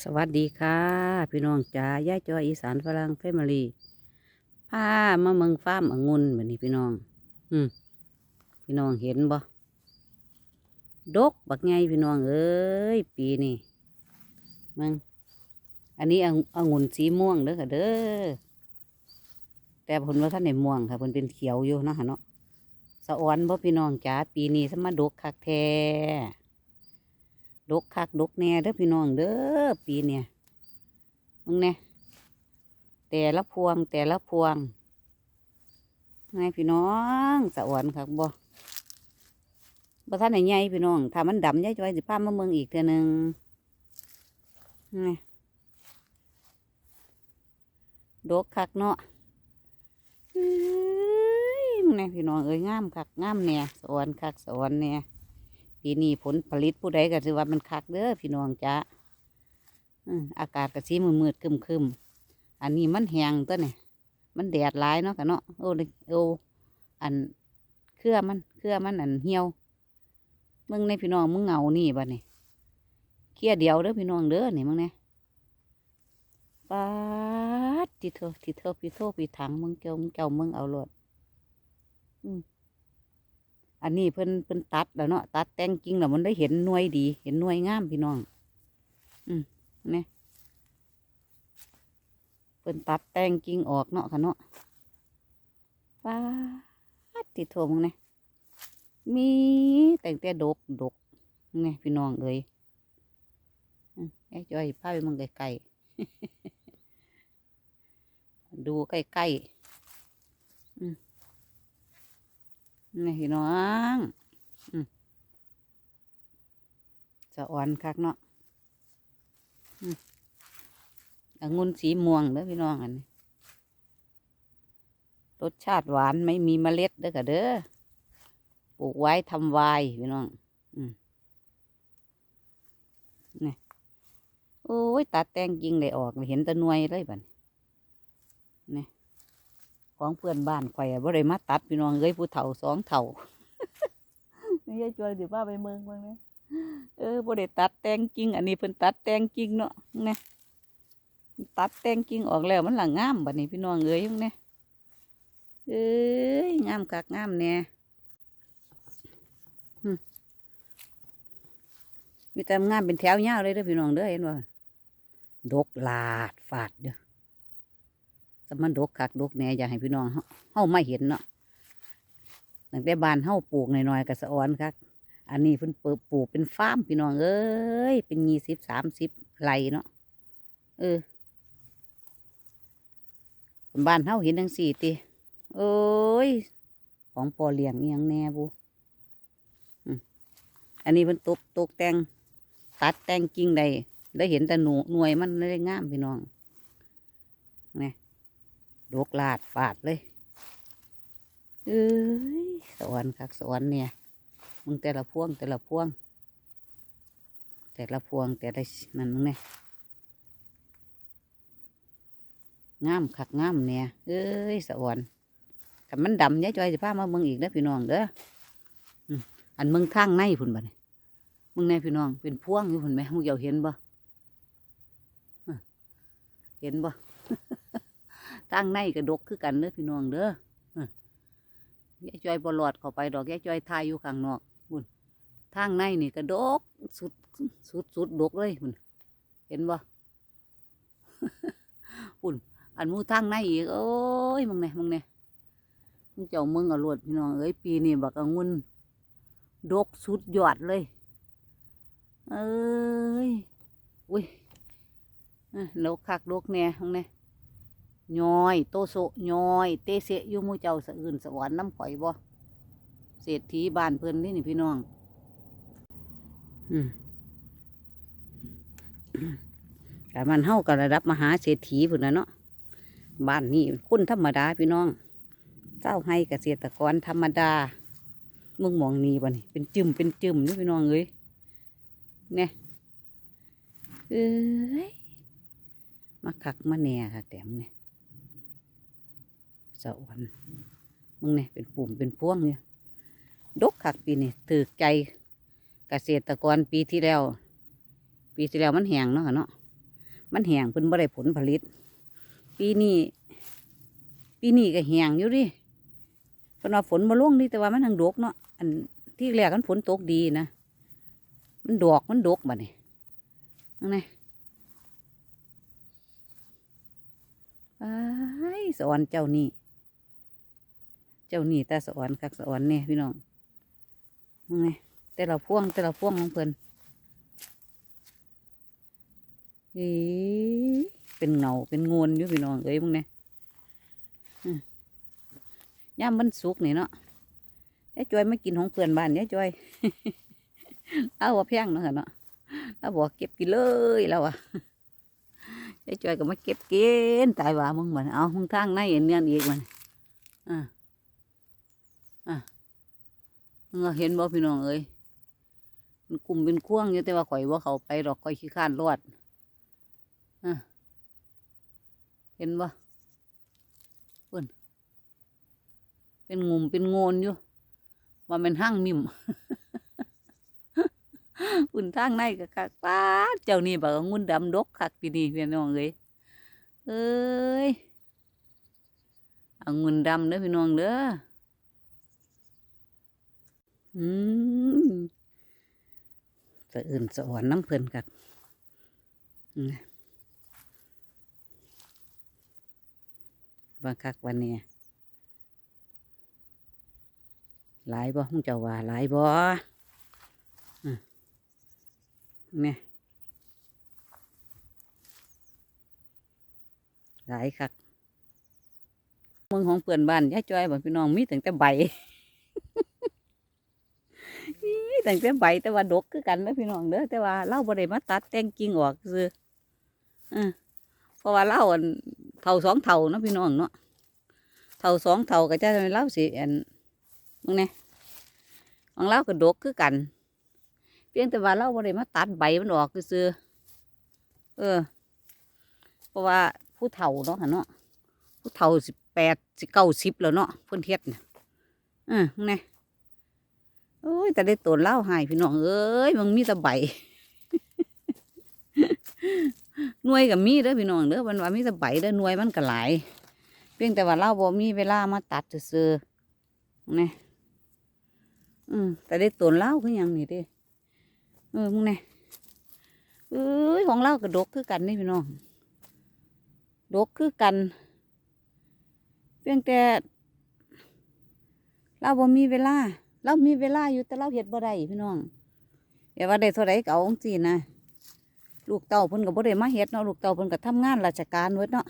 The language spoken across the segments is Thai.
สวัสดีค่ะ พี่น้องจ๋าย่ายจอยอีสานฝรั่งเฟมิลี่พามาเมืองฟ้ามองุ่นแบบนี้พี่น้อง อืมพี่น้องเห็นบ่ดกบักไงพี่น้องเอ้ยปีนี้มึงอันนี้ององุ่นสีม่วงเด้อค่ะเด้อแต่ผลว่าท่านในม่วงค่ะผลเป็นเขียวอยู่เนาะค่ะเนาะสะอ้อนบ่พี่น้องจ๋าปีนี้สมาดกคักแท้ ดกคักดกแน่เด้อพี่น้องเด้อปีเนี่ยมึงเนี่ยแต่ละพวงแต่ละพวงไงพี่น้องสะอ่อนคักบ่บ่ท่านไหนใหญ่พี่น้องถ้ามันดำยายจ้อยสิพามาเมืองอีกเทื่อนึงนี่ดกคักเนาะเอ้ยมึงเนี่ยพี่น้องเอ้ยงามคักงามแน่สะอ่อนคักสะอ่อนแน่ ปีนี้ผลผลิตผู้ใดก็ถือว่ามันคักเด้อพี่น้องจ้าอืมอากาศก็สีมืดมืดคึมคึมอันนี้มันแห้งตัวเนี่ยมันแดดหลายเนาะกันเนาะโอ้ยโอ้อันเครือมันเครือมันอันเหี่ยวมึงในพี่น้องมึงเหงานี่บัดนี่เครียเดียวเด้อพี่น้องเด้อนี่มึงเนี่ยปาดที่เธอที่เธอพี่โทพี่ถังมึงเจ้ามึงเจ้ามึงเอาโลดอั อันนี้เพิ่นเพิ่นตัดแล้วเนาะตัดแต่งกิ่งแล้วมันได้เห็นหน่วยดี เห็นหน่วยงามพี่น้อง อืมนี่เพิ่นตัดแต่งกิ่งออกเนาะค่ะเนาะป้าดติดโทมึงเนี่ยมีแต่งแต่ดกดกนี่พี่น้องเอ้ยไอ้จ้อยพาไปมึงไกลๆดูใกล้ๆอืม นี่พี่น้องจะอ่อนคักเนาะองุ่นสีม่วงเด้อพี่น้องอันนี้รสชาติหวานไม่มีเมล็ดเด้อค่ะเด้อปลูกไว้ทำไวายพี่น้องอนี่โอ้ยตัดแต่งจริงได้ออกเห็นตะนวยเลยบัดนี้นี่ ของเพื่อนบ้านข่อยบ่ได้มาตัดพี่น้องเอ้ยผู้เฒ่าสองเฒ่านี่ยายจวนสิว่าไปเมืองเมืองนี้เออบ่ได้ตัดแต่งกิ่งอันนี้เพิ่นตัดแต่งกิ่งเนาะนี่ตัดแต่งกิ่งออกแล้วมันหละงงามบัดนี้พี่น้องเอ้ยเนี่ยเอ้ยงามคักงามแน่หึมีแต่งามเป็นแถวยาวเลยเด้อพี่น้องเด้อเห็นบ่ดกลาดฟาดเด้อ แต่มันดกคักดกแน่อยากให้พี่น้องเฮาเฮาไม่เห็นเนาะตั้งแต่บ้านเฮาปลูกหน่อยๆกับสะออนคักอันนี้เพิ่นเปิดปลูกเป็นฟาร์มพี่น้องเอ้ยเป็นยี่สิบสามสิบไรเนาะเออบ้านเฮาเห็นทั้งสี่ติโอ้ยของปอเลี้ยงอหยังแน่บุอืมอันนี้เพิ่นตกตกแต่งตัดแต่งกิ่งใดได้เห็นแต่หนูหน่วยมันได้งามพี่น้องนี่ ดกลาดฟาดเลยเอ้ยสวรรค์คักสวรรค์เนี่ย มึงแต่ละพวงแต่ละพวง แต่ละพวงแต่ละนั่นมึงเนี่ยงามคักงามเนี่ยเอ้ยสวรรค์กันมันดำยายจอยสิพามาเมืองอีกเด้อพี่น้องเด้ออันเมืองข้างในพุ่นบ่เนี่ยมึงในพี่น้องเป็นพวงอยู่พุ่นไหมมึงเกี่ยวเห็นบ่เห็นบ่ ทางในก็ดกคือกันเด้อพี่น้องเด้อเอ้อยายจอยบอลอดเข้าไปดอกยายจอยทายอยู่ข้างนอกบุญทางในนี่ก็ดกสุดสุดสุดดกเลยบุญเห็นบ่บุญอันมูทางในอีกโอ้ยมึงเนี่ยมึงเนี่ยมึงเจ้ามึงเอาลวดพี่น้องเอ้ยปีนี้บักองุ่นดกสุดยอดเลยเอ้ยอุ้ยเอ้ยดกคักดกแน่มึงเนี่ ย้อย โตโซย้อย เตเสะอยู่มู่เจ้าสะอื่นสวรรค์น้ำข่อยบ่เศรษฐีบ้านเพิ่นนี่นี่พี่น้อง อืมแต่มันเฮากับระดับมหาเศรษฐีพุ่นนะเนาะบ้านนี้คนธรรมดาพี่น้องเจ้าให้เกษตรกรธรรมดามึงมองนี่บ่นี่เป็นจึมเป็นจึมนี่พี่น้องเอ้ยเนี่ยเอ้ยมาคักมาแหน่ค่ะแต้มเนี่ย สะอ่อนมึงเนี่ยเป็นปุ่มเป็นพวงเนี่ยดกคักปีนี้ถือใจเกษตรกรปีที่แล้ว ปีที่แล้วมันแห้งเนาะค่ะเนาะมันแห้งเพิ่นบ่ได้ผลผลิต ปีนี้ปีนี้ก็แห้งอยู่ดิเพิ่นว่าฝนบ่ลงนี่แต่ว่ามันทางดกเนาะอันที่แรกมันฝนตกดีนะมันดอกมันดกบัดนี้นั่นไงไปสอนเจ้านี่ เจ้านี่ตาสอนคักสอนเนี่ยพี่น้องนั่นไงแต่ละพ่วงแต่ละพ่วงของเพิ่นอีเป็นเงาเป็นงวนอยู่พี่น้องเอ้ยมึงเนี่ยย่ามมันสุกนี่เนาะยายจอยไม่กินของเพื่อนบ้านยายจอย เอาว่าแพงเนาะเนาะเราบอกเก็บกินเลยแล้วอะยายจอยก็มาเก็บกินตายว่ามึงเหมือนเอามึงทางในเนียนอีกมันอ่า อะเห็นบ่พี่น้องเอ้ยมันกลุ่มเป็นข่วงอยู่แต่ว่าข่อยว่าเขาไปดอกข่อยขี้ข้านรอดอะเห็นบ่เพิ่นเป็นงุมเป็นโงนอยู่ว่ามันห้างมิมอุ่นทางในก็คักป้าเจ้านี่บอกว่างุ่นดำดกคักปีนี้พี่น้องเอ้ยเอ้ยเอางุ่นดำเด้อพี่น้องเด้อ อืมสะอื่นสะอ่อนน้ำเพลินกักอืมว่าคักวันเนี้ยหลายบ่มึงเจ้าว่าหลายบ่อเนี่ยหลายคักเมึงของเพื่อนบ้านยายจอยบอกพี่น้องมีตั้งแต่ใบ ตั้งแต่ใบแต่ว่าดกคือกันนะพี่น้องเด้อแต่ว่าเราบ่ได้มาตัดแต่งกิ่งออกซื้อเออเพราะว่าเราอันเท่าสองเท่านะพี่น้องเนาะเท่าสองเท่าก็จะทำให้เราสิอันมึงเนี่ยของเราก็ดกคือกัน เพียงแต่ว่าเราบ่ได้มาตัดใบมันออกซื่อเออ เพราะว่าผู้เฒ่าเนาะหันเนาะผู้เฒ่าสิบแปดสิเก้าสิบแล้วเนาะเพิ่นเฮ็ดน่ะเออมึงไง โอ้ยแต่ได้ตัวเล่าหายพี่น้องเอ้ยมันมีแต่ใบหน่วยกับมีเด้อพี่น้องเด้อมันว่ามีแต่ใบเด้อหน่วยมันก็หลาย เพียงแต่ว่าเราบ่มีเวลามาตัดซื่อๆมึงไงอืมแต่ได้ตัวเล่าคือยังนี่เดิเออมึงเนี่ยเอ้ยของเล่ากับดกคือกันนี่พี่น้องดกคือกัน เพียงแต่เราบ่มีเวลา เรามีเวลาอยู่แต่เราเฮ็ดบ่ได้พี่น้องอย่าว่าได้เท่าไรก็เอาจังซี่นะลูกเต่าเพิ่นก็บ่ได้มาเฮ็ดเนาะลูกเต่าเพิ่นก็ทำงานราชการเวิดเนาะ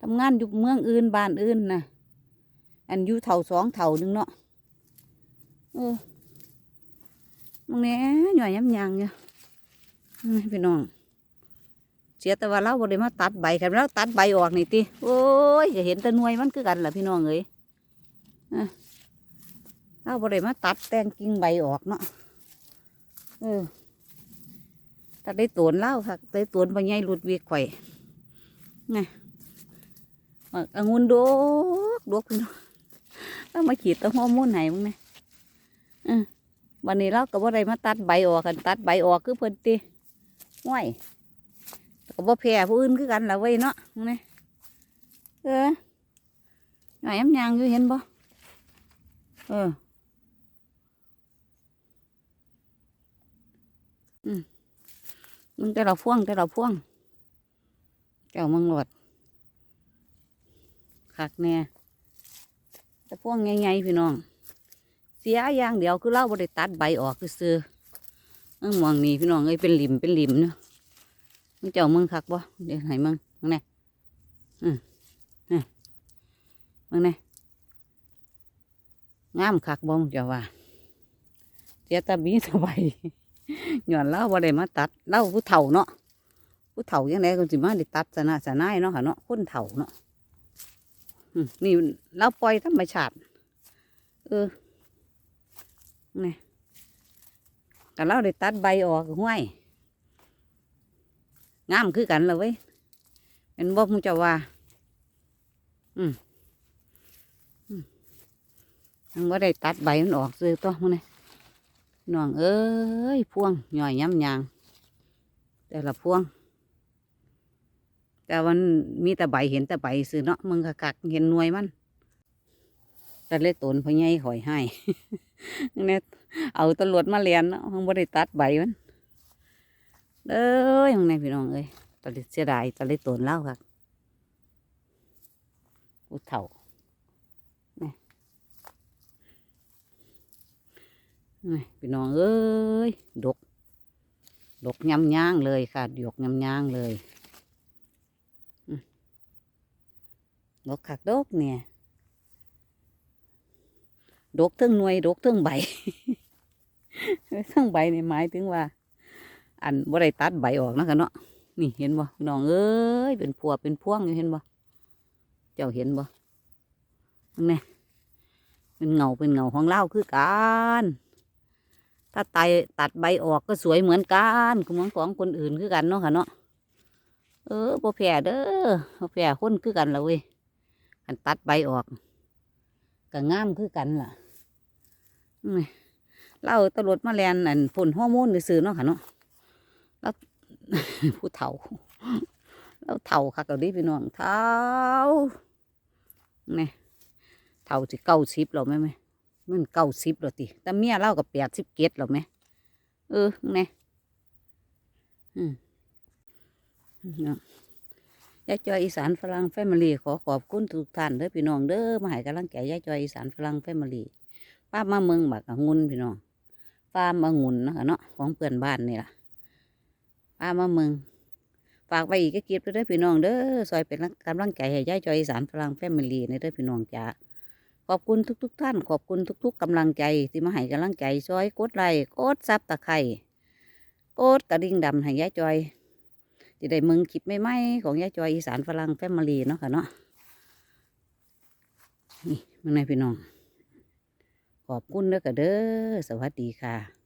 ทำงานอยู่เมืองอื่นบ้านอื่นนะอันอยู่เท่าสองเท่าหนึงเนาะเออมึงแหน่หน่อยย้ำยางเนี่ยพี่น้องเสียแต่ว่าเราบ่ได้มาตัดใบกันแล้วตัดใบออกนี่ติโอ้ยจะเห็นแต่หน่วยมันคือกันล่ะพี่น้องเอ้ยอะ เราบ่ได้มาตัดแต่งกิ่งใบออกเนาะเออตัดได้ตวนเล่าค่ะได้ตวนใบใหญ่หลุดเวียกไข่ไงบักองุ่นดกดกพี่น้องแล้วมาขีดต้หัวมุ่นไหนมึงเนี่ยอืมวันนี้เราก็บ่ได้มาตัดใบออกกันตัดใบออกคือเพิ่นติห้วยแต่ก็บ่แพ้ผู้อื่นคือกันละเว้ยเนาะนี่เออหน่อยย้ำยางอยู่เห็นบ่เออ อืมมึงแต่เราพ่วงแต่เราพ่วงเจ้ามึงหลดคักแน่แต่พ่วงไงๆพี่น้อง เสียอย่างเดียวคือเราบริตัดใบออกคือซื้อๆเออมองนี่พี่น้องเอ้ยเป็นหลิมเป็นหลิมเนาะมึงเจ้ามึงคักบ่เดี๋ยวให้มึงมึงไงอืมอืมมึงไงงามคักบ่มึงเจ้าว่าเสียตาบีสบาย หย้อนเราบ่ได้มาตัดเราผู้เฒ่าเนาะผู้เฒ่ายังไงก็สิมาได้ตัดสนะสนายเนาะค่ะเนาะคนเฒ่าเนาะนี่เราปล่อยธรรมชาติเออนี่แต่เราได้ตัดใบออกห้วยงามคือกันเลยเว้ยเป็นบ่มึงจะว่าอืมอืมยังว่าได้ตัดใบมันออกซื้อตัวมึงนี่ น้องเอ้ยพวงหน่อยย้ำยาง แต่ละพวง แต่วันมีแต่ใบเห็นแต่ใบซื้อเนาะมึงกะกักเห็นหน่วยมันแต่เลยตนพ่อใหญ่หอยให้เนี่ยเอาตำรวจมาเรียนเนาะมึงบ่ได้ตัดใบมันเอ้ยมึงในพี่น้องเอ้ยตอนนี้เสียดายตอนเลยตนเล่าค่ะกูเถ่านี่นี่ พี่น้องเอ้ย ดก ดกยำย่างเลยค่ะ ดกยำย่างเลยดกคักดกเนี่ย ดกเทั้งหน่วย ดกเทั้งใบเทั้งใบนี่หมายถึงว่า อันบ่ได้ตัดใบออกนะคะเนาะ นี่เห็นบ่พี่น้องเอ้ย เป็นพัวเป็นพ่วงอยู่เห็นบ่ เจ้าเห็นบ่นั่นไงเป็นเงาเป็นเงาของเล่าคือกัน ถ้าตายตัดใบออกก็สวยเหมือนกันเหมือนของคนอื่นคือกันเนาะค่ะเนาะเออบ่แพ้เด้อบ่แพ้คนคือกันละเว้ยอันตัดใบออกก็งามคือกันล่ะนี่เล่าตำรวจมาแลนอันพ่นฮอร์โมนซื้อเนาะค่ะเนาะแล้วผู้เฒ่าแล้วเฒ่าคักเอาดิพี่น้องเฒ่านี่เฒ่าสิเก้าสิบแล้วไหมไหม มันเก้าสิบแล้วติแต่เมียเล่ากับแปดสิบเกตแล้วไหมเออนี่อืมเนาะยายจอยอีสานฝรั่งแฟมิลี่ขอขอบคุณทุกท่านเด้อพี่น้องเด้อมาให้กำลังใจยายจอยอีสานฝรั่งแฟมิลี่ป้ามาเมืองบักองุ่นพี่น้องฟาร์มองุ่นนะค่ะเนาะของเพื่อนบ้านนี่ล่ะป้ามาเมืองฝากไปอีกก็เก็บไปเด้อพี่น้องเด้อซอยเป็นกำลังใจให้ยายจอยอีสารพลังแฟมิลี่ในเด้อพี่น้องจ้า ขอบคุณทุก ๆ ท่าน ขอบคุณทุก ๆกำลังใจที่มาให้กำลังใจช่วยกดไลค์กดซับตะไคร่กดกระดิ่งดำให้ยายจอยจะได้มึงคลิปใหม่ๆของยายจอยอีสานฝรั่งแฟมิลี่เนาะค่ะเนาะนี่มึงไงพี่น้อง ขอบคุณเด้อค่ะเด้อสวัสดีค่ะ